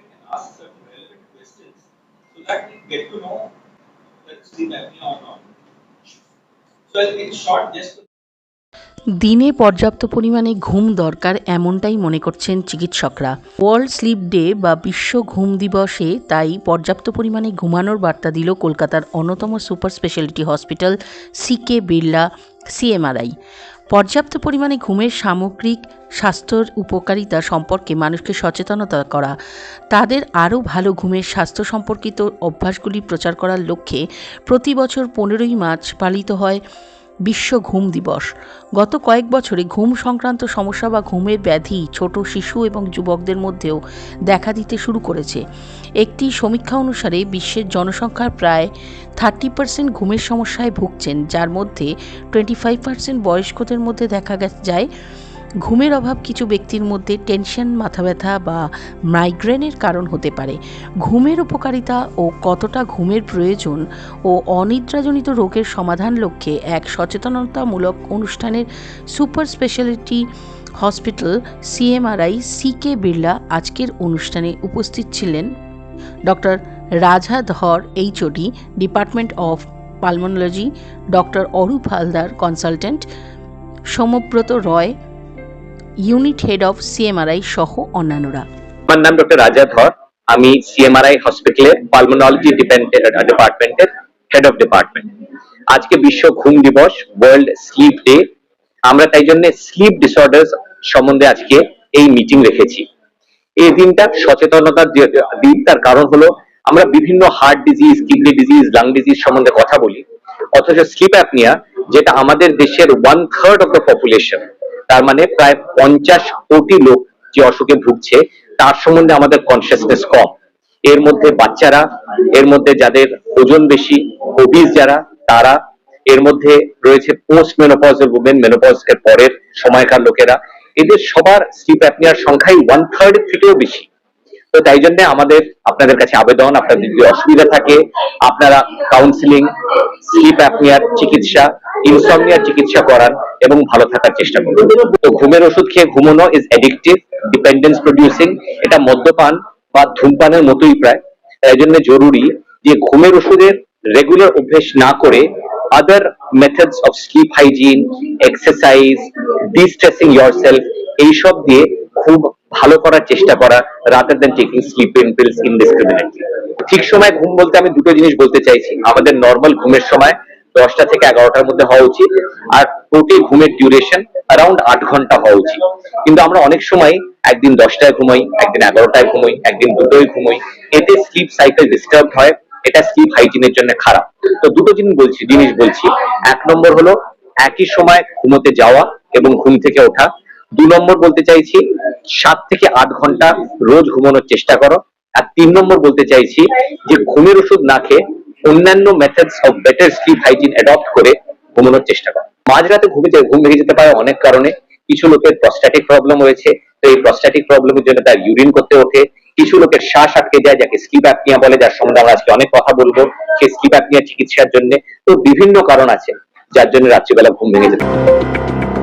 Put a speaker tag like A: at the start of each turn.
A: can ask certain relevant questions. So that we get to know that sleep apnea or not. So in short, just
B: দিনে পর্যাপ্ত পরিমাণে ঘুম দরকার এমনটাই মনে করছেন চিকিৎসকরা। ওয়ার্ল্ড স্লিপ ডে বা বিশ্ব ঘুম দিবসে তাই পর্যাপ্ত পরিমাণে ঘুমানোর বার্তা দিল কলকাতার অন্যতম super speciality hospital CK Birla CMRI. পর্যাপ্ত পরিমাণে ঘুমের সামগ্রিক স্বাস্থ্যর উপকারিতা সম্পর্কে মানুষকে সচেতনতা করা। তাদের আরও ভালো ঘুমের স্বাস্থ্য সম্পর্কিত অভ্যাসগুলি প্রচার করার লক্ষ্যে প্রতি বছর পনেরোই মার্চ পালিত হয় বিশ্ব ঘুম দিবস। গত কয়েক বছরে ঘুম সংক্রান্ত সমস্যা বা ঘুমের ব্যাধি ছোট শিশু এবং যুবকদের মধ্যেও দেখা দিতে শুরু করেছে। একটি সমীক্ষা অনুসারে বিশ্বের জনসংখ্যার প্রায় থার্টি পার্সেন্ট ঘুমের সমস্যায় ভুগছেন, যার মধ্যে টোয়েন্টি ফাইভ পার্সেন্ট বয়স্কদের মধ্যে দেখা যায় ঘুমের অভাব কিছু ব্যক্তির মধ্যে টেনশন, মাথা ব্যথা বা মাইগ্রেনের কারণ হতে পারে। ঘুমের উপকারিতা ও কতটা ঘুমের প্রয়োজন ও অনিদ্রাজনিত রোগের সমাধান লক্ষ্যে এক সচেতনতামূলক অনুষ্ঠানের super speciality hospital CMRI CK Birla আজকের অনুষ্ঠানে উপস্থিত ছিলেন doctor Raja Dhar HOD department of pulmonology doctor Arup Haldar, consultant, Samabrata Roy unit head of CMRI সহ অন্যান্যরা।
C: আমার নাম ডক্টর রাজা ধর। আমি সিএমআরআই হসপিটালের পালমোনলজি ডিপার্টমেন্টের হেড অফ ডিপার্টমেন্ট আজকে বিশ্ব ঘুম দিবস ওয়ার্ল্ড স্লিপ ডে আমরা তাই জন্য স্লিপ ডিসঅর্ডার্স সম্বন্ধে আজকে এই মিটিং রেখেছি। এই দিনটা সচেতনতার দিন, তার কারণ হলো আমরা বিভিন্ন heart disease kidney disease lung disease সম্বন্ধে কথা বলি। অথচ স্লিপ অ্যাপনিয়া যেটা আমাদের দেশের one third of the population তার মানে প্রায় পঞ্চাশ কোটি লোক যে অসুখে ভুগছে, তার সম্বন্ধে আমাদের কনসিয়াসনেস কম। এর মধ্যে বাচ্চারা, এর মধ্যে যাদের ওজন বেশি ওবিস যারা, তারা, এর মধ্যে রয়েছে পোস্ট মেনোপজ উমেন মেনোপজ এর পরের সময়কার লোকেরা। এদের সবার স্লিপ অ্যাপনিয়ার সংখ্যাই ওয়ান থার্ড থেকেও বেশি। তো তাই জন্য আমাদের আপনাদের কাছে আবেদন আপনাদের যদি অসুবিধা থাকে, আপনারা কাউন্সিলিং স্লিপ অ্যাপনিয়ার চিকিৎসা ইনসমনিয়ার চিকিৎসা করান এবং ভালো থাকার চেষ্টা করুন। তো ঘুমের ওষুধ খেয়ে ঘুমানো ইজ অ্যাডিকটিভ ডিপেন্ডেন্স প্রডিউসিং এটা মদ্যপান বা ধূমপানের মতোই প্রায়। তাই জন্য জরুরি যে ঘুমের ওষুধের রেগুলার অভ্যেস না করে other methods of sleep hygiene exercise distressing yourself, এইসব দিয়ে খুব ভালো করার চেষ্টা করা rather than taking sleeping pills indiscriminately ঠিক সময় ঘুম বলতে আমি দুটো জিনিস বলতে চাইছি। আমাদের নর্মাল ঘুমের সময় দশটা থেকে এগারোটার মধ্যে হওয়া উচিত আর টোটাল ঘুমের ডিউরেশন অ্যারাউন্ড আট ঘণ্টা হওয়া উচিত। কিন্তু আমরা অনেক সময় একদিন দশটায় ঘুমাই, একদিন এগারোটায় ঘুমাই, একদিন দুটোই ঘুমাই। এতে স্লিপ সাইকেল ডিস্টার্ব হয়, এটা স্লিপ হাইজিনের জন্য খারাপ। তো দুটো জিনিস বলছি জিনিস বলছি। এক নম্বর হলো একই সময় ঘুমোতে যাওয়া এবং ঘুম থেকে ওঠা। দু নম্বর বলতে চাইছি, সাত থেকে আট ঘণ্টা রোজ ঘুমানোর চেষ্টা করো। আর তিন নম্বর বলতে চাইছি যে ঘুমের ওষুধ না খেয়ে অন্যান্য methods of better sleep hygiene adopt করে ঘুমানোর চেষ্টা করো। মাঝরাতে যায়- ঘুম ভেঙে যেতে পারে অনেক কারণে। কিছু লোকের প্রস্ট্যাটিক প্রবলেম হয়েছে তো এই প্রস্ট্যাটিক প্রবলেমের জন্য তার ইউরিন করতে ওঠে। কিছু লোকের শ্বাস আটকে যায়, যাকে স্লিপ অ্যাপনিয়া বলে, যার সম্বন্ধে আমরা আজকে অনেক কথা বলব। সেই স্লিপ অ্যাপনিয়া চিকিৎসার জন্য। তো বিভিন্ন কারণ আছে, যার জন্য রাত্রিবেলা ঘুম ভেঙে যেতে পারে।